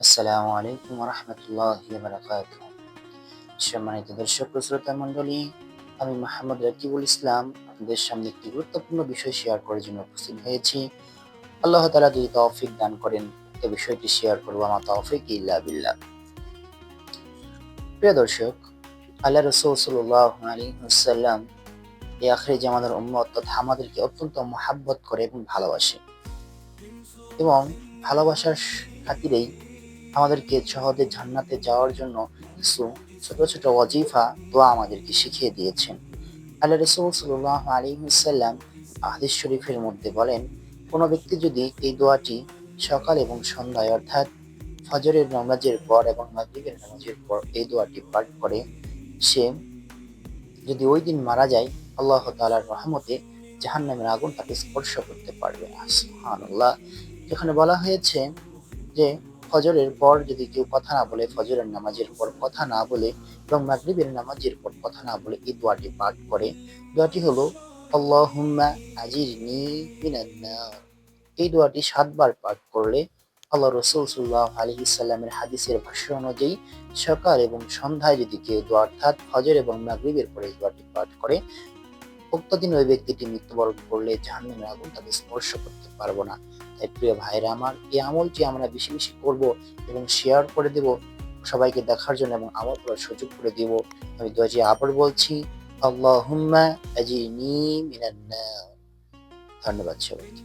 আসসালামু আলাইকুম রহমতুল্লাহ সম্মানিত দর্শক শ্রোতা মণ্ডলী, আমি মোহাম্মদ রাকিবুল ইসলাম। আপনাদের সামনে একটি গুরুত্বপূর্ণ বিষয় শেয়ার করার জন্য উপস্থিত হয়েছি। আল্লাহ তালা যদি তৌফিক দান করেন এ বিষয়টি শেয়ার করব আমার তৌফিক ইল্লা বিল্লাহ। প্রিয় দর্শক, আল্লাহ রসুল সাল্লাহ আলী সাল্লাম এই আখরে জামাদের উম্মত, তথা আমাদেরকে অত্যন্ত মহাব্বত করে এবং ভালোবাসে। এবং ভালোবাসার খাতিরেই আমাদেরকে সহজে জান্নাতে যাওয়ার জন্য কিছু ছোট ছোট ওয়াজিফা, দোয়া আমাদেরকে শিখিয়ে দিয়েছেন। আল্লাহ রসুল সাল্লাহ আলী সাল্লাম আহাদিস শরীফের মধ্যে বলেন, কোনো ব্যক্তি যদি এই দোয়াটি সকাল এবং সন্ধ্যায়, অর্থাৎ ফজরের নামাজের পর এবং মাগরিবের নামাজের পর এই দোয়াটি পাঠ করে, সে যদি ওই দিন মারা যায় আল্লাহ তালার রহমতে জাহান্নামের আগুন তাকে স্পর্শ করতে পারবে না। যেখানে বলা হয়েছে যে, ফজরের পর যদি কেউ কথা না বলে, ফজরের নামাজের পর কথা না বলে এবং মাগরিবের নামাজের পর কথা না বলে এই দোয়াটি পাঠ করে, দোয়াটি হলো, আল্লাহুম্মা নার। এই দোয়াটি সাতবার পাঠ করলে আল্লাহ রসুল সাল্লাহ আলী ইসাল্লামের হাদিসের ভাষ্য অনুযায়ী সকাল এবং সন্ধ্যায় যদি কেউ দোয়া অর্থাৎ ফজর এবং মাগরিবের পরে দোয়াটি পাঠ করে উক্ত দিন ওই ব্যক্তিটি মৃত্যুবরণ করলে জাহান্নামের আগুন তাকে স্পর্শ করতে পারব না। তাই প্রিয় ভাইরা আমার, এই আমলটি আমরা বেশি বেশি করব এবং শেয়ার করে দেব, সবাইকে দেখার জন্য এবং আমার করার সুযোগ করে দেব। আমি দোয়াজি আবার বলছি, আল্লাহুম্মা আজিনি মিনান নার ধন্যবাদ সবাইকে।